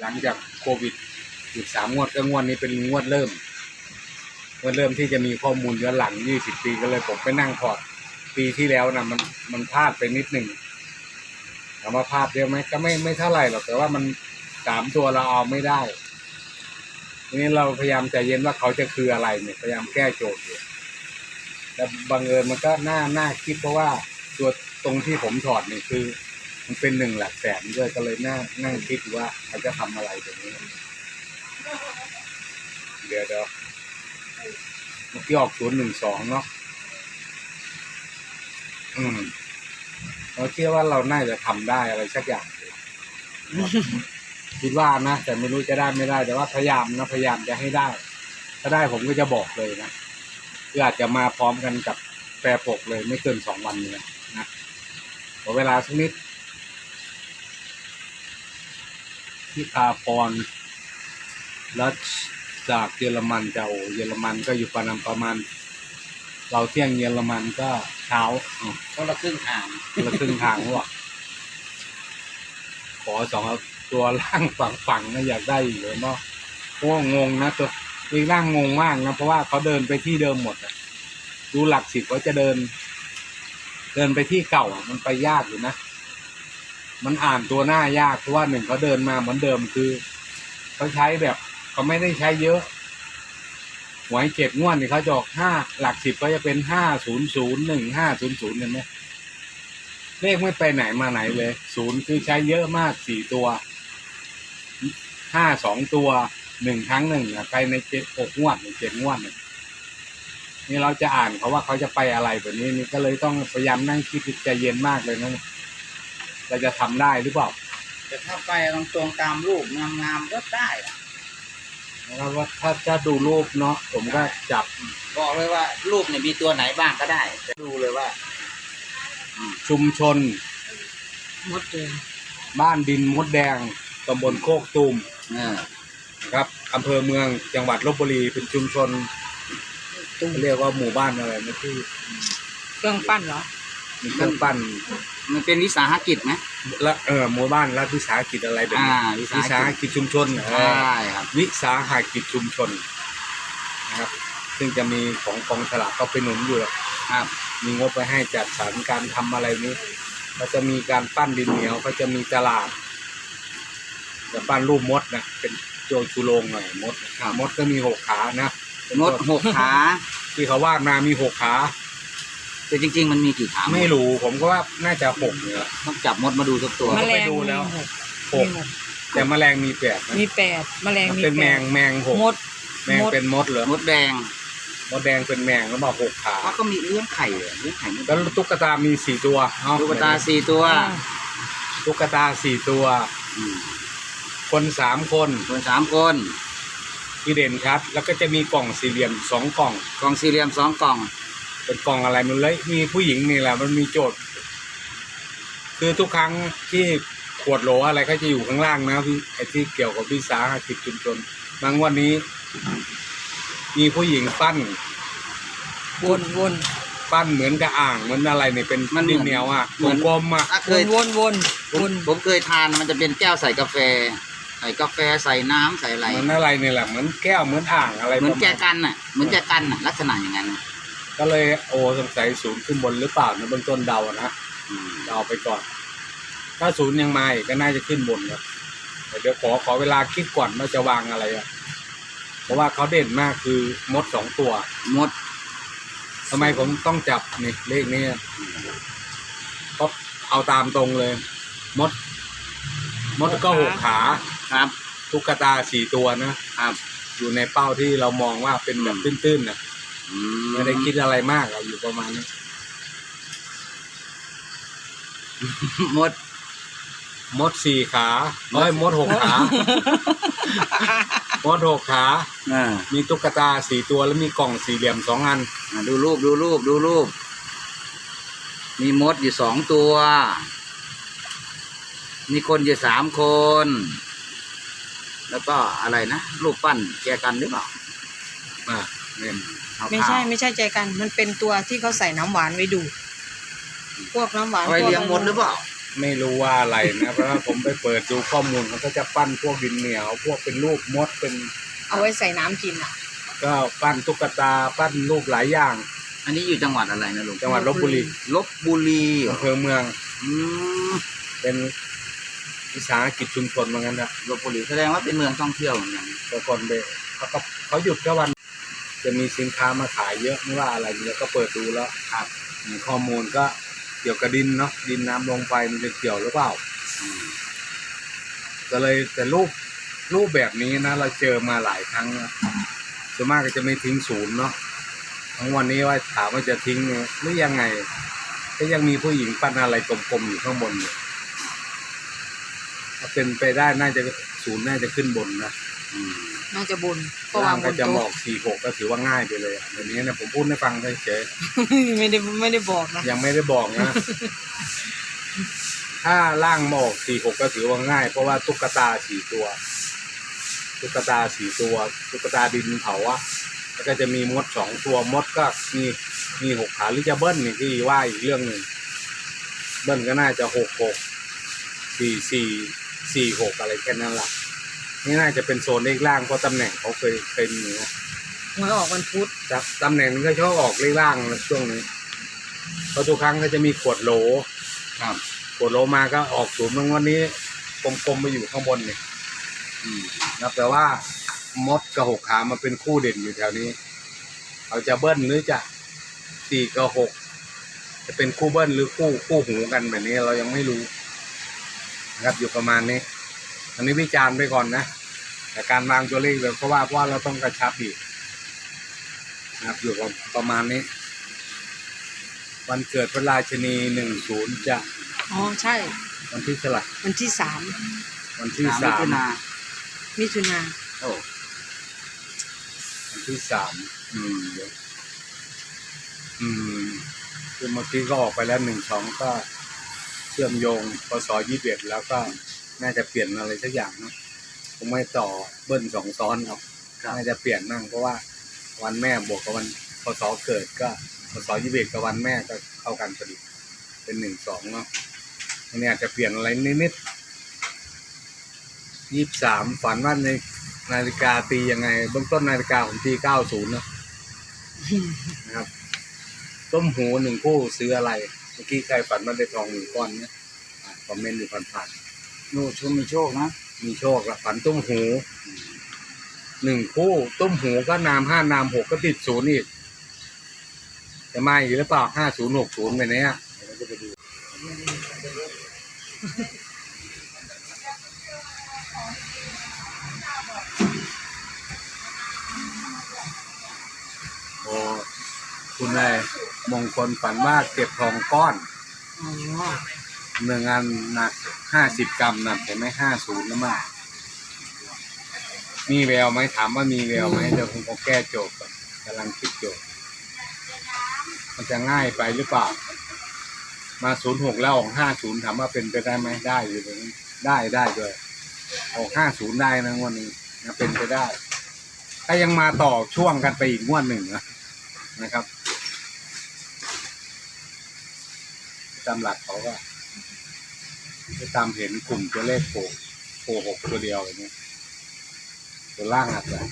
หลังจากโควิดหยุดสามงวดก็งวดนี้เป็นงวดเริ่มงวดเริ่มที่จะมีข้อมูลย้อนหลังยี่สิบปีก็เลยผมไปนั่งพอร์ตปีที่แล้วนะมันมันพลาดไปนิดหนึ่งถามว่าพลาดเยอะไหมก็ไม่ไม่เท่าไหร่หรอกแต่ว่ามันสามตัวเราเอาไม่ได้ทีนี้เราพยายามใจเย็นว่าเขาจะคืออะไรเนี่ยพยายามแก้โจทย์อยู่แต่บังเอิญมันก็น่าน่าคิดเพราะว่าตัวตรงที่ผมถอดนี่คือ มันเป็นหนึ่งหลักแสนด้วยก็เลยน่านั่งคิดว่าเขาจะทำอะไรตรงนี้ เดี๋ยวเดี๋ยวเมื่อกี้ออกศูนย์หนึ่งสองเนาะอืมเราเชื่อว่าเราน่าจะทำได้อะไรสักอย่างคิดว่านะแต่ไม่รู้จะได้ไม่ได้ แต่ว่าพยายามนะพยายามจะให้ได้ ถ้าได้ผมก็จะบอกเลยนะคืออาจจะมาพร้อมกันกับแปรปกเลยไม่เกินสองวันนี้นะขอเวลาสักนิด ที่พาพรแล้วจากเยอรมันจะโอเยอรมันก็อยู่ประมาณประมาณ เราเที่ยงเยอรมันก็เช้าอ๋อคนละครึ่งทางคนละครึ่งทางว่ะขอสองตัวล่างฝั่งฝั่งนะอยากได้อีกเลยเนาะเพราะว่างงนะตัวอีกล่างงงมากนะเพราะว่าเขาเดินไปที่เดิมหมดอะดูหลักสิบเขาจะเดิน เดินไปที่เก่าอะมันไปยากอยู่นะ มันอ่านตัวหน้ายากเพราะว่าหนึ่งเขาเดินมาเหมือนเดิมคือเขาใช้แบบเขาไม่ได้ใช้เยอะหวยเจ็ดงวดนี่เขาจะออกห้าหลักสิบก็จะเป็นห้าศูนย์ศูนย์หนึ่งห้าศูนย์ศูนย์เห็นไหมเลขไม่ไปไหนมาไหนเลยศูนย์คือใช้เยอะมากสี่ตัวห้าสองตัวหนึ่งครั้งหนึ่งไปในเจ็ดหกงวดหรือเจ็ดงวดเนี่ยนี่เราจะอ่านเขาว่าเขาจะไปอะไรแบบนี้นี่ก็เลยต้องพยายามนั่งคิดใจเย็นมากเลยนะ เราจะทำได้หรือเปล่าแต่ถ้าไปตรงตรงๆตามรูปงามๆก็ได้อะนะครับว่าถ้าจะดูรูปเนาะผมก็จับบอกเลยว่ารูปเนี่ยมีตัวไหนบ้างก็ได้จะดูเลยว่าชุมชน มดแดงบ้านดินมดแดงตำบลโคกตูมเออนะครับอำเภอเมืองจังหวัดลบบุรีเป็นชุมชน เรียกว่าหมู่บ้านอะไรนะที่ เครื่องปั้นเหรอ มีเครื่องปั้นมันเป็นวิสาหกิจไหมและเออหมู่บ้านรัฐวิสาหกิจอะไรแบบนี้อ่าวิวิสาสาหหกิจกิจชุมชนเอใชอ่ครับ วิสาหกิจชุมชนนะครับ ซึ่งจะมีของกองฉลากก็ไปหนุนอยู่แหละครับ มีงบไปให้จัดสรรการทำอะไรนี้ก็จะมีการปั้นดินเหนียวก็จะมีตลาดจะปั้นรูปมดนะเป็นโจชูโรงหน่อยมดนะมดก็มีหกขานะมดหกขา ที่เขาวาดมามีหกขา แต่จริง ๆ มันมีกี่ขาไม่รู้ผมก็ว่าน่าจะหกเนี่ยต้องจับมดมาดูสักตัวผแมก็ลไปงดูแล้วมีหกหก มีหกแต่แมลงมีแปดนะมีแปดแมลงมันมีเป็นแปแมดงแมงหกมด แมงเป็นมดเหรอมดแดงมดแดงเป็นแมงแล้วบอกหกขาเขาก็มีเลี้ยงไข่เหรอเลี้ยงไข่มดแล้วตุ๊กตามีสี่ตัวเอ้ลูกตาสี่ตัวอ่าตุ๊กตาสี่ตัว อืมคนสามคนคนสามคนที่เด่นชัด แล้วก็จะมีกล่องสี่เหลี่ยมสองกล่องกล่องสี่เหลี่ยมสองกล่อง เป็นกล่องอะไรมันเลยมีผู้หญิงนี่แหละมันมีโจทย์ คือทุกครั้งที่ขวดโหลอะไรก็จะอยู่ข้างล่างนะพี่ไอ้ที่เกี่ยวกับวิสาหกิจชุมชนบางวันนี้ มีผู้หญิงปั้นวนวนปั้นเหมือนกับอ่างเหมือนอะไรเนี่ยเป็นมันดินเหนียวอะกลมๆอะถ้าเควยนวนวนวนผมเคยทานมันจะเป็นแก้วใส่กาแฟ ใส่กาแฟใส่น้ำใส่อะไรเหมือนอะไรเนี่ยแหละเหมือนแก้วเหมือนอ่างอะไรเหมือนแจประาณกันน่ะเหมือนแจกันน่ะลักษณะอย่างนั้น ก็เลยโอ้สงสัยศูนย์ขึ้นบนหรือเปล่านะเบื้องต้นเดานะอืมเดาไปก่อน ถ้าศูนย์ยังมาอีกก็น่าจะขึ้นบนครับแต่เดี๋ยวขอขอเวลาคิดก่อนว่าจะวางอะไรอะ เพราะว่าเขาเด่นมากคือมดสองตัว มดทำไมผมต้องจับนี่เลขนี้ก็เอาตามตรงเลย มด มดก็หกขาครับตุ๊กตาสี่ตัวนะครับ อยู่ในเป้าที่เรามองว่าเป็นแบบตื้นๆนะอื ไม่ได้คิดอะไรมากอะอยู่ประมาณนี้มด มดสี่ขาเอ้ยมดหกขา มดหกขา อ่ามีตุ๊กตาสี่ตัวแล้วมีกล่องสี่เหลี่ยมสองอัน อ่าดูรูปดูรูปดูรูป มีมดอยู่สองตัว มีคนอยู่สามคน แล้วก็อะไรนะรูปปั้นแจกันหรือเปล่า อ่าเนี่ยขาวๆ ไม่ใช่ไม่ใช่ใจกัน มันเป็นตัวที่เขาใส่น้ำหวานไว้ดู พวกน้ำหวานเอาไว้พวกเลี้ยงมดหรือเปล่า ไม่รู้ว่าอะไรนะเพราะว่าผมไปเปิดดูข้อมูลเขาก็จะปั้นพวกดินเหนียว พวกเป็นรูปมดเป็นเอาไว้ใส่น้ำกินอะ ก็ปั้นตุ๊กตาปั้นรูปหลายอย่างอันนี้อยู่จังหวัดอะไรนะลุงจังหวัดลบบุรีลบบุรีเหรออำเภอเมืองอืมเป็นวิสาหกิจชุมชนเหมือนกันนะลบบุรีแสดงว่าเป็นเมืองท่องเที่ยวเหมือนกันแต่คนไปเขาก็เขาหยุดแค่วัน จะมีสินค้ามาขายเยอะไม่ว่าอะไรเนี่ยก็เปิดดูแล้วครับมีข้อมูลก็เกี่ยวกับดินเนาะดินน้ำลงไฟมันจะเกี่ยวหรือเปล่าก็เลยแต่รูปรูปแบบนี้นะ เราเจอมาหลายครั้งนะส่วนมากก็จะไม่ทิ้งศูนย์เนาะทั้งวันนี้ว่าถามว่าจะทิ้งหรือยังไง ก็ยังมีผู้หญิงปั้นอะไรกลมๆอยู่ข้างบนอยู่ถ้าเป็นไปได้น่าจะศูนย์น่าจะขึ้นบนนะอืม น่าจะบนก็วาล่างงบก็นจะบอโต๊ะกสี่หกก็ถือว่าง่ายไปเลยอะวันนี้นะผมพูดให้ฟังเฉยไม่ได้ไม่ได้บอกนะ ๆยังไม่ได้บอกนะ ถ้าล่างมาออกสี่หกก็ถือว่าง่าย เพราะว่าตุ๊กตาสี่ตัว ตุ๊กตาสี่ตัว ตุ๊กตาดินเผาอะแล้วก็จะมีมดสองตัวมดก็มีมีหกขาหรือจะเบิ้ลนี่ที่ว่าอีกเรื่องหนึ่งเบิ้ลก็น่าจะหกหกสี่สี่สี่หกอะไรแค่นั้นแหละ นี่น่าจะเป็นโซนเลขล่างเพราะตำแหน่งเขาเคยเคยมีนะหวยออกวันพุธแต่ตำแหน่งมันก็ชอบออกเลขล่างนะช่วงนี้เพราะทุกครั้งก็จะมีขวดโหลครับขวดโหลมาก็ออกศูนย์บางวันนี้กลมๆไปอยู่ข้างบนเนี่ยอืมนะแต่ว่ามดกับหกขามาเป็นคู่เด่นอยู่แถวนี้เขาจะเบิ้ลหรือจะสี่กับหกจะเป็นคู่เบิ้ลหรือคู่คู่หูกันแบบนี้เรายังไม่รู้นะครับอยู่ประมาณนี้ อันนี้วิจารณ์ไปก่อนนะแต่การวางตัวเลขแบบเพราะว่าเพราะว่าเราต้องกระชับอีกนะครับอยู่ประมาณนี้ วันเกิดพระราชนีหนึ่งศูนย์จะอ๋อใช่ วันที่เท่าไหร่วันที่สามวันที่สามมิสามถุนามิถุนาโอ้วันที่สามอืมเดี๋ยวอืมคือเมื่อกี้ก็ออกไปแล้วหนึ่งสองก็เชื่อมโยงพศยี่สิบเอ็ดแล้วก็ น่าจะเปลี่ยนอะไรสักอย่างเนอะคงไม่ต่อเบิ้ลสองซ้อนหรอกน่าจะเปลี่ยนนั่งเพราะว่าวันแม่บวกกับวันพศเกิดก็พศยี่สิบเอ็ดกับวันแม่ก็เข้ากันพอดีเป็นหนึ่งสองเนาะอันนี้อาจจะเปลี่ยนอะไรนิดๆยี่สิบสามฝันว่าในนาฬิกาตียังไงเบื้องต้นนาฬิกาผมตีเก้าศูนย์นะนะครับต้มหูหนึ่งคู่ซื้ออะไร เมื่อกี้ใครฝันว่าได้ทองหนึ่งก้อนเนี่ยอ่าคอมเมนต์อยู่ผ่านโน่ช่วงมีโชคนะๆมีโชคละฝันต้มหูหนึ่งคู่ต้มหูก็นามห้านามหกก็ติดศูนย์อีกจะมาอีกหรือเปล่าห้าศูนย์หกศูนย์ไปเนี้ยเดี๋ยวเราจะไปดูโอ้คุณนายมงคลฝันว่าเก็บทองก้อน อ๋อ หนึ่งอันหนักห้าสิบกรัมนะเห็นไหมห้าศูนย์นะมามีแววไหมถามว่ามีแววไหมเดี๋ยวผมก็แก้โจทย์ก่อนกำลังคิดโจทย์มันจะง่ายไปหรือเปล่า มาศูนย์หกแล้วออกห้าศูนย์ถามว่าเป็นไปได้ไหมได้อยู่ตรงนี้ได้ได้ด้วยออกห้าศูนย์ได้นะงวดนี้นะเป็นไปได้ถ้ายังมาต่อช่วงกันไปอีกงวดหนึ่งนะนะครับตามหลักเขาก็ ไปตามเห็นกลุ่มตัวเลขโผล่โผล่หกตัวเดียวอย่างเงี้ยตัวล่างอัดเลย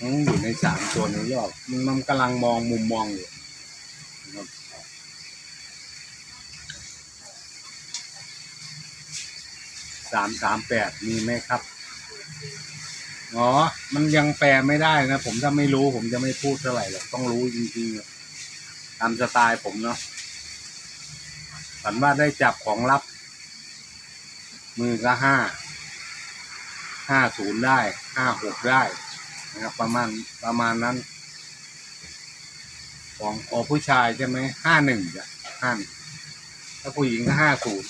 อืมอยู่ในสามตัวนี้ยอดมันมันกำลังมองมุมมองอยู่นะครับสามสามแปดมีไหมครับอ๋อ มันยังแปลไม่ได้นะ ผมถ้าไม่รู้ผมจะไม่พูดเท่าไหร่หรอกต้องรู้จริงๆตามสไตล์ผมเนาะฝันว่าได้จับของลับ มือก็ห้าห้าศูนย์ได้ห้าหกได้นะครับ ประมาณประมาณนั้น ของอผู้ชายใช่ไหมห้าหนึ่งจ้ะห้าถ้าผู้หญิงก็ห้าศูนย์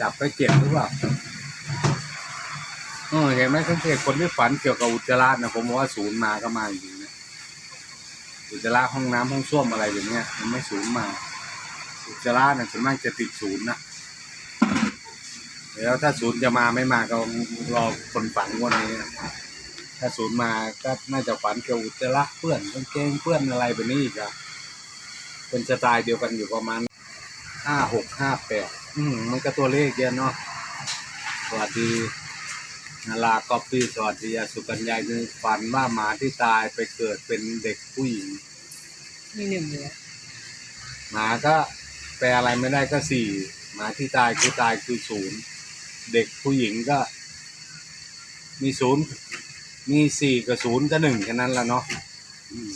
จับไปเจ็ดหรือเปล่าเออเห็นไหมสังเกตคนที่ฝันเกี่ยวกับอุจจาระนะผมว่าศูนย์มาก็มาจริงนะอุจจาระห้องน้ำห้องส้วมอะไรแบบเนี้ยมันไม่ศูนย์มา อุจจาระเนี่ยส่วนมากจะติดศูนย์นะแล้วถ้าศูนย์จะมาไม่มาก็รอคนฝันงวันนี้นะถ้าศูนย์มาก็น่าจะฝันเกี่ยวกับอุจจาระเปื้อนกางเกงเปื้อนอะไรแบบนี้อีกอะเป็นสไตล์เดียวกันอยู่ประมาณห้าหกห้าแปดอืมมันก็ตัวเลขเยอะเนาะสวัสดีนาลากอปปี้สวัสดีอาสุกัญญาคือฝันว่าหมาที่ตายไปเกิดเป็นเด็กผู้หญิงมีหนึ่งเลยหมาก็ แปลอะไรไม่ได้ก็สี่หมาที่ตายคือตายคือศูนย์เด็กผู้หญิงก็ มีศูนย์มีสี่กับศูนย์ก็หนึ่งแค่นั้นละเนาะ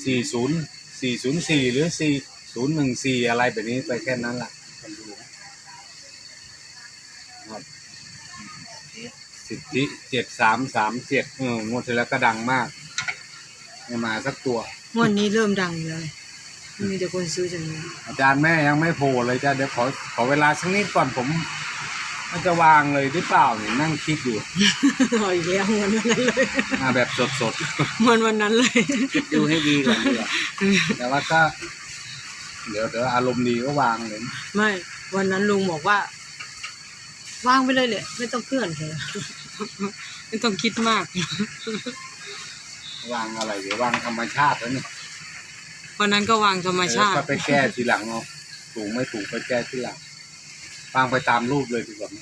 สี่ศูนย์สี่ศูนย์สี่หรือสี่ศูนย์หนึ่งสี่อะไรแบบนี้ไปแค่นั้นละครับสิทธิเจ็ดสามสามเจ็ดเอองวดที่แล้วก็ดังมากม่มาสักตัวงวันนี้เริ่มดังเลย มีแต่คนซื้อจังเลยอาจารย์แม่ยังไม่โผล่เลยจ้ะเดี๋ยวขอขอเวลาสักนิดก่อนผมมันจะวางเลยหรือเปล่าเนี่ยนั่งคิดอยู่เอาอีกแล้วเหมือนวันนั้นเลยมาแบบสดเหมือนวันนั้นเลยดูให้ดีก่อนดีกว่าๆแต่ว่าก็ เดี๋ยวเดี๋ยวอารมณ์ดีก็วางเลยไม่ วันนั้นลุงบอกว่า วางไปเลยเลยไม่ต้องเคลื่อนเลยไม่ต้องคิดมาก วางอะไรเดี๋ยววางธรรมชาติแล้วเนี่ย วันนั้นก็วางธรรมชาเดี๋ยวติก็ไปแก้ทีหลังเอาถูกไม่ถูกไปแก้ทีหลังวางไปตามรูปเลยดีกว่าไหม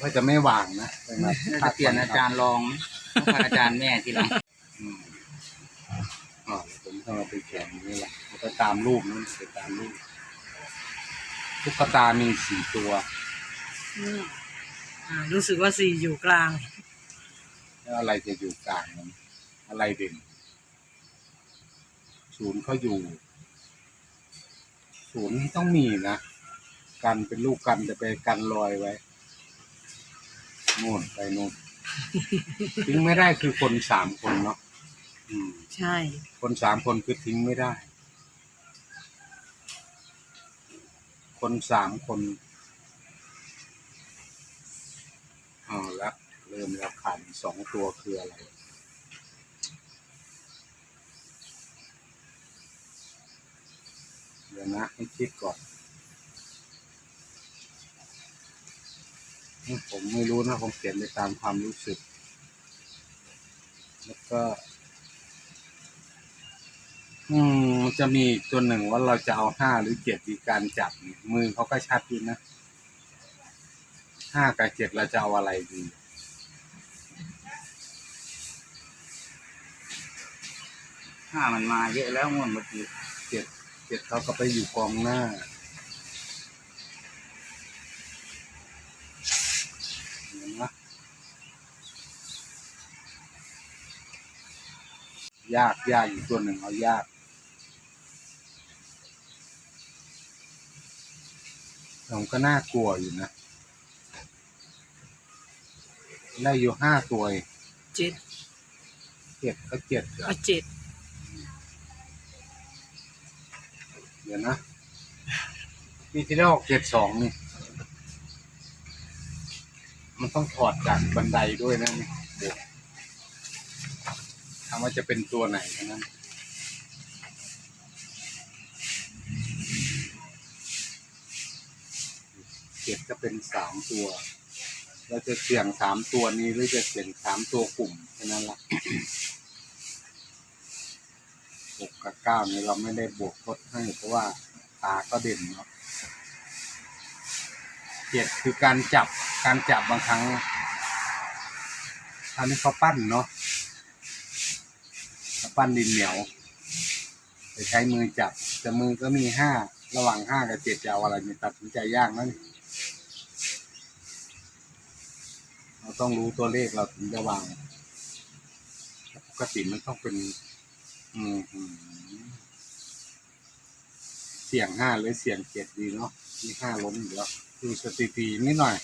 ว่าจะไม่วางนะน่าจะเปลี่ยนอาจารย์รองไหมต้องเป็นอาจารย์แม่ทีหลังอืมอ๋อผมต้องเอาไปแขวนนี่แหละเอาไปตามรูปนั้นไปตามรูปตุ๊กตามีสี่ตัวอืมอ่ารู้สึกว่าสี่อยู่กลาง แล้วอะไรจะอยู่กลางนั้นอะไรเด่น ศูนย์เขาอยู่ศูนย์ต้องมีนะกันเป็นลูกกันจะไปกันลอยไว้นู่นไปนู่นทิ้งไม่ได้คือคนสามคนเนาะอืม ใช่ คนสามคนคือทิ้งไม่ได้ คนสามคนเอาละเริ่มแล้วขันสองตัวคืออะไร ดี๋ยวนะให้คิดก่อน ผมไม่รู้นะผมเขียนไปตามความรู้สึก แล้วก็ อืมจะมีตัวหนึ่งว่าเราจะเอาห้าหรือเจ็ดในการจับมือเขาก็ชัดอยู่นะห้ากับเจ็ดเราจะเอาอะไรดีห้ามันมาเยอะแล้วงวดเมื่อกี้เจ็ด เจ็ดเขาก็ไปอยู่กองหน้า เห็นไหมยากยากอีกตัวหนึ่งเอายากผมก็น่ากลัวอยู่นะได้อยู่ห้าตัวเองเจ็ดเจ็ดก็เจ็ดเหรอ เอาเจ็ด เดี๋ยวนะปีที่แล้วออกเจ็ดสองนี่ มันต้องถอดจากบันไดด้วยนะนี่เดี๋ยวถามว่าจะเป็นตัวไหนนั้นเจ็ดก็เป็นสามตัวเราจะเสี่ยงสามตัวนี้หรือจะเสี่ยงสามตัวกลุ่มแค่นั้นละ หกกับเก้านี่เราไม่ได้บวกทดให้เพราะว่าตาก็เด่นเนาะเจ็ดคือการจับการจับบางครั้งอันนี้เขาปั้นเนาะเขาปั้นดินเหนียวไปใช้มือจับแต่มือก็มีห้าระหว่างห้ากับเจ็ดจะเอาอะไรเนี่ยตัดสินใจยากนะนี่เราต้องรู้ตัวเลขเราถึงจะวางปกติมันต้องเป็น เสียงห้าหรือเสียงเจ็ดดีเนาะมีห้าล้มอยู่แล้วดูสถิตินิดหน่อย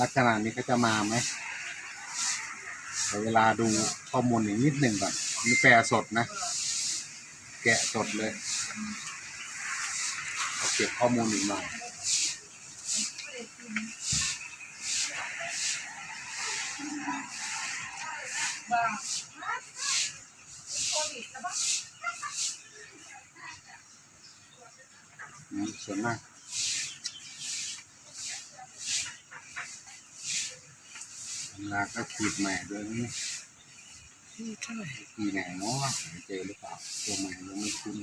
ลักษณะนี้เขาจะมาไหมแต่เวลาดูข้อมูลอีกนิดหนึ่งก่อนนี่แปลสดนะ แกะสดเลยเอาเก็บข้อมูลอีกหน่อยอืม ส่วนมากเวลาก็ขีดใหม่ด้วยนี่เท่าไหร่ปีไหนเนาะหาเจอหรือเปล่า ตัวใหม่ยังไม่คุ้น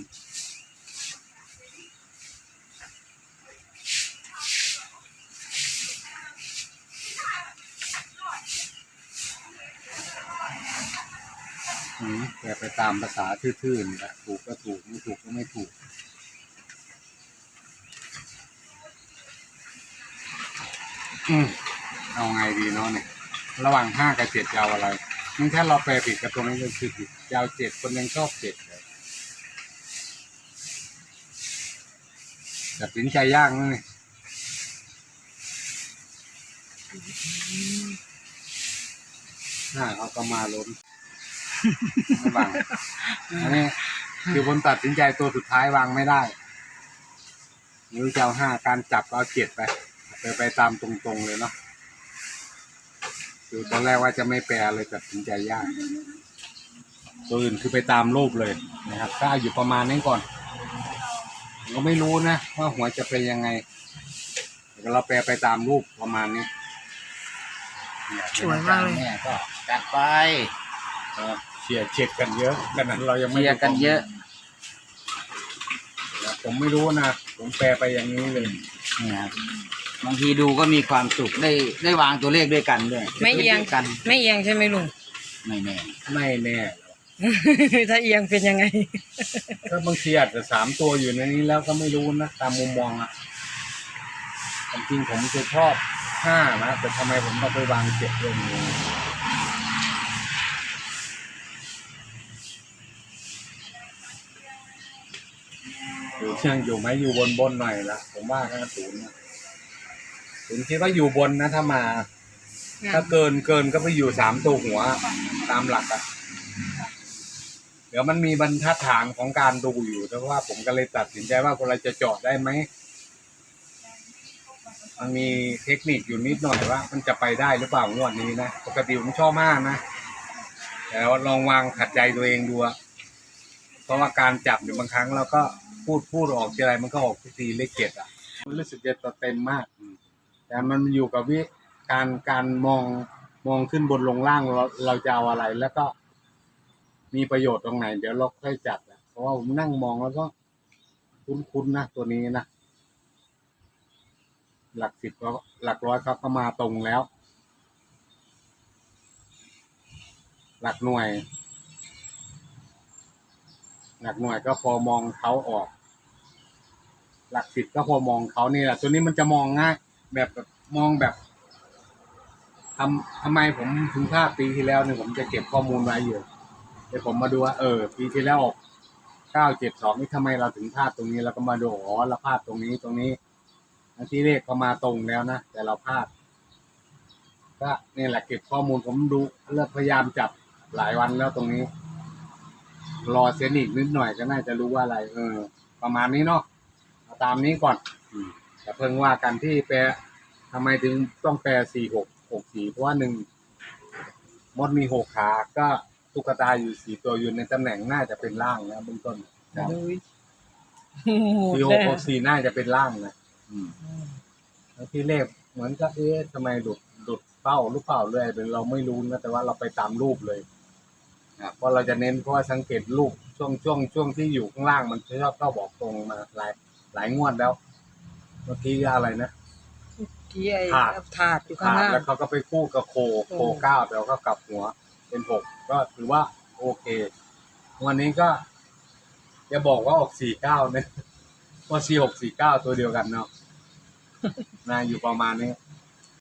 อืมแต่ ไปตามภาษาทื่อๆนี่แหละถูกก็ถูก ไม่ถูกก็ไม่ถูก อืมเอาไงดีเนาะเนี่ย ระหว่างห้ากับเจ็ดจะเอาอะไรนี่ถ้าเราแปลผิดกับตรงนี้ก็คือผิดจะเอาเจ็ดคนยังชอบเจ็ดเลยตัดสินใจยากนะนี่ห้าเขาก็มาล้น ไม่วางอันนี้คือผมตัดสินใจตัวสุดท้ายวางไม่ได้นิ้วจะเอาห้าการจับก็เอาเจ็ดไป ไปไปตามตรงๆเลยเนาะคือตอนแรกว่าจะไม่แปลเลยตัดสินใจยาก ตัวอื่นคือไปตามรูปเลยนะครับก็เอาอยู่ประมาณนี้ก่อนผมก็ไม่รู้นะว่าหัวจะเป็นยังไงแต่เราแปลไปตามรูปประมาณนี้สวยมากเลยแม่ก็จัดไปก็ เชียร์เช็คกันเยอะขนาดเรายังไม่เชียร์กันเยอะนะผมไม่รู้นะ ผมแปลไปอย่างนี้เลยนี่ครับบางทีดูก็มีความสุขได้ได้วางตัวเลขด้วยกันด้วยไม่เอียงด้วยกัน ไม่เอียงใช่ไหมลุงไม่แน่ไม่แน่ ถ้าเอียงเป็นยังไง ก็บางทีอาจจะสามตัวอยู่ในนี้แล้วก็ไม่รู้นะตามมุมมองอะความจริงผมจะชอบห้านะแต่ทำไมผมต้องไปวางเจ็ดเรื่องนี้ อยู่เชียงอยู่ไหมอยู่บนบนหน่อยละผมว่าห้าศูนย์นะศูนย์คิดว่าอยู่บนนะถ้ามา ถ้าเกินเกินก็ไปอยู่สามตัวหัว ตามหลักอะเดี๋ยวมันมีบรรทัดฐานของการดูอยู่แต่ว่าผมก็เลยตัดสินใจว่าเราจะเจาะได้ไหมมันมีเทคนิคอยู่นิดหน่อยว่า มันจะไปได้หรือเปล่างวดนี้นะปกติผมชอบมากนะแต่ว่าลองวางขัดใจตัวเองดูอะเพราะว่าการจับเนี่ยบางครั้งเราก็ พูดพูดออกทีไรมันก็ออกทุกทีเลขเจ็ดอะมันรู้สึกจะเต็มมาก แต่มันอยู่กับวิการการมองมองขึ้นบนลงล่างเราเราจะเอาอะไร แล้วก็ มีประโยชน์ตรงไหน เดี๋ยวเราค่อยจัดอะเพราะว่าผมนั่งมองแล้วก็ คุ้นๆนะตัวนี้นะหลักสิบก็หลักร้อยเขาก็มาตรงแล้ว หลักหน่วย หลักหน่วยก็พอมองเขาออก หลักสิบก็พอมองเขานี่แหละตัวนี้มันจะมองง่ายแบบมองแบบทำทำไมผมถึงพลาดปีที่แล้วเนี่ยผมจะเก็บข้อมูลไว้อยู่เดี๋ยวผมมาดูว่าเออ ปีที่แล้วออกเก้าเจ็ดสองนี่ทำไมเราถึงพลาดตรงนี้เราก็มาดูอ๋อเราพลาดตรงนี้ตรงนี้อันที่เลขก็มาตรงแล้วนะแต่เราพลาดก็นี่แหละเก็บข้อมูลผมดูเลือกพยายามจับหลายวันแล้วตรงนี้ รอเซนอีกนิดหน่อยก็น่าจะรู้ว่าอะไร เออ ประมาณนี้เนาะเอาตามนี้ก่อนอืมแต่เพิ่งว่ากันที่แปลทำไมถึงต้องแปลสี่หกหกสี่เพราะว่าหนึ่งมดมีหกขา ก็ตุ๊กตาอยู่สี่ตัวอยู่ในตำแหน่งน่าจะเป็นล่างนะเบื้องต้นครับเลยโหดสี่หเลกยหกสี่น่าจะเป็นล่างนะอืม แล้วที่เลขเหมือนกับเอ๊ะทำไมหลุดหลุดเป้าหรือเปล่าเลยเราไม่รู้นะแต่ว่าเราไปตามรูปเลย ครับ เพราะเราจะเน้นเพราะว่าสังเกตรูปช่วงช่วงช่วงที่อยู่ข้างล่างมันชอบก็บอกตรงมาหลายหลายงวดแล้ว เมื่อกี้อะไรนะที่ไอ้ถาดถาดอยู่ข้างขาดล่าง แล้วเขาก็ไปคู่กับโคโคอืมเก้าแต่ก็กลับหัวเป็นหกก็ถือว่าโอเค วันนี้ก็อย่าบอกว่าออกสี่เก้านะว่าสี่หกสี่เก้าตัวเดียวกันเนาะ นะอยู่ประมาณนี้